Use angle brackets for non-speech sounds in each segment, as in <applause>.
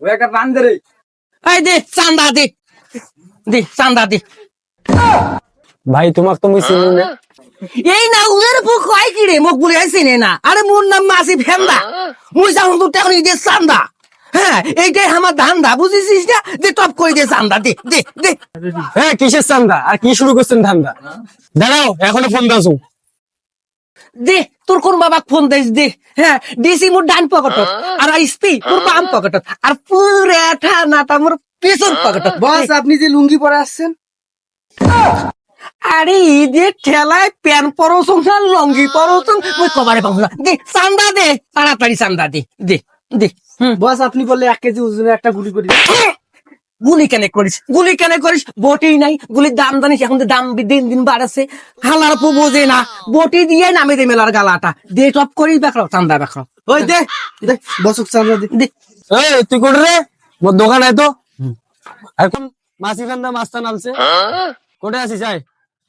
ও একটা বান্ধে এই দে চান্দা দে। দে চান্দা দে। ভাই তোমাক তো মুই চিনি না। এই না উয়ের বুক কি রে? মোক বলে চিনে না। আরে মোর নাম মাসি ফেন্দা। মুই যাও তো টাকা দিয়ে চান্দা। হ্যাঁ এইটাই আমার ধান্দা। বুঝেছিস না? দে টপ করে দে চান্দা। দে দে দে। হ্যাঁ কিসের চান্দা? আর কি শুরু করছেন ধান্দা? দাঁড়াও এখনও ফোন দাসু দে তোর কোন বাবা ফোন দিস দে। হ্যাঁ ডিসি মোর ডান পকেট আর এসপি মোর বাম পকেট আর পুরা ঠানাটা মোর পেছন পকেট বস আপনি যে লুঙ্গি পরে আসছেন? আরে যে ঠেলায় প্যান পরোসং আর লঙ্গি পরোসং মুই কবারে পাবো না। দে চান্দা দে তাড়াতাড়ি চান্দা দে দে দে হুম। বস আপনি বললে এক কেজি ওজনের একটা গুলি করি <coughs> গুলি কেন করিস? গুলি কেন করিস? বটেই নাই। গুলির দাম জানিস এখন তো দাম দিন দিন বাড়াচ্ছে। হালার পো বোঝে না। বটি দিয়ে নামে দে মেলার গালাটা। দিয়ে টপ করি বেকড়াও চান্দা বেকড়াও ওই দে দে বসুক চান্দা দে। দে। এই তুই কোন রে? মোর দোকান আয় তো এখন মাসি কান্দা মাস্তা নামছে। কোটে আছিস আয়?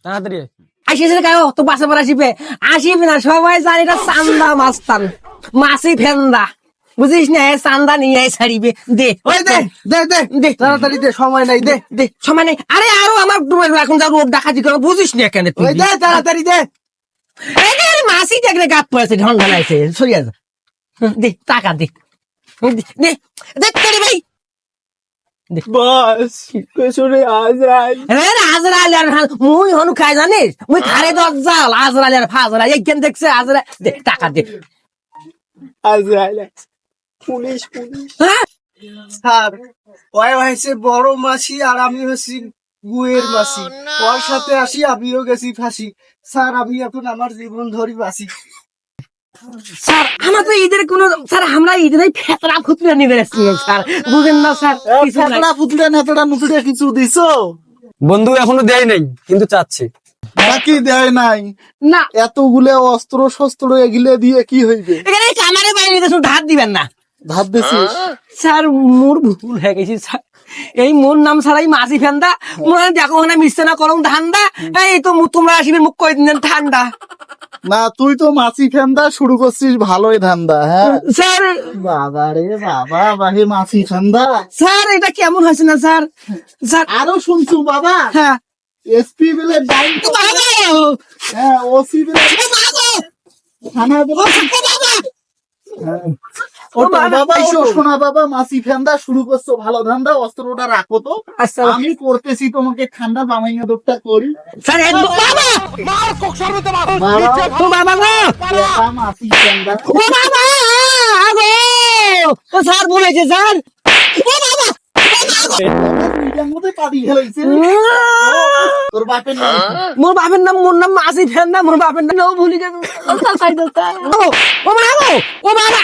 তাড়াতাড়ি। আসিস রে কায়ো তো বাসা পর আসিবে। আসিবি না সবাই জানি এটা চান্দা মাস্তান মাসি ফেন্দা। বুঝিস না এ চান্দা নিয়ে ছাড়িবে। দে দে দে দে দে। তাড়াতাড়ি দে সময় নাই দে দে সময় নাই। আরে আরও আমার এখন যা রোড ডাকাতি করে বুঝিস না কেন তুই? দে তাড়াতাড়ি দে। মাসি দেখলে গাত পড়েছে ঢন ঢালাইছে সরিয়া যা দে টাকা দে। দে দে তোরে ভাই। বস পেছনে আজরাইল। রে আজরাইল আর মুই হনু খাই জানিস? মুই খারে দরজাল আজরাইল আর দেখছে আজরাইল। দে টাকা দে। আজরাইল। Police police. হ্যাঁ। স্যার ওই হয়েছে বড় মাসি আর আমি হচ্ছি গুয়ের মাসি। ওর সাথে আসি আমিও গেছি ফাঁসি। স্যার আমি এখন আমার জীবন ধরি বাসি স্যার আমরা তো ঈদের কোনো স্যার আমরা ঈদের এই ফেতরা খুতরা নিবে এসেছিলাম স্যার। বুঝেন না স্যার কিছু নাই। ফেতড়া ফুতড়া কিছু দিছো? বন্ধু এখনও দেয় নাই কিন্তু চাচ্ছি। বাকি দেয় নাই? না। এতগুলো অস্ত্র শস্ত্র এগুলো দিয়ে কি হইবে? এখানে কামারে বাইরে শুধু ধার দিবেন না। ধার স্যার মোর ভুল হয়ে গেছে স্যার। এই মোর নাম ছাড়াই মাসি ফেন্দা। মোর দেখো ওখানে মিশছে না করং ধান্দা। এই তো মু- তোমরা আসিবে মুখ কই দিন ঠান্ডা না তুই তো মাছি ফেন্দা শুরু করছিস ভালোই ধান্দা হ্যাঁ? স্যার বাবা রে বাবা বাহে মাছি ফেন্দা। স্যার এটা কেমন হয়েছে না স্যার? স্যার আরও শুনছু বাবা? হ্যাঁ। এসপি বলে ডাইন! হ্যাঁ ওসি বলে বাবা! থানা বলে বাবা! ওটা বাবা ও শোনা বাবা মাসি ফেন্দা শুরু করছ ভালো ধান্দা অস্ত্রটা রাখো তো। আচ্ছা আমি করতেছি তোমাকে ঠান্ডা বামাইয়া দোকটা করি। স্যার একদম বাবা! মারা ও বাবা! গো! বাবা, মাসি ফেন্দা। ও বাবা আগো ও স্যার বলেছে স্যার? মোর বাপের নাম মোর নাম মাসি ফেন্দা মোর বাপের নাম ও ভুলি গেছে। ও ও বাবা ও বাবা।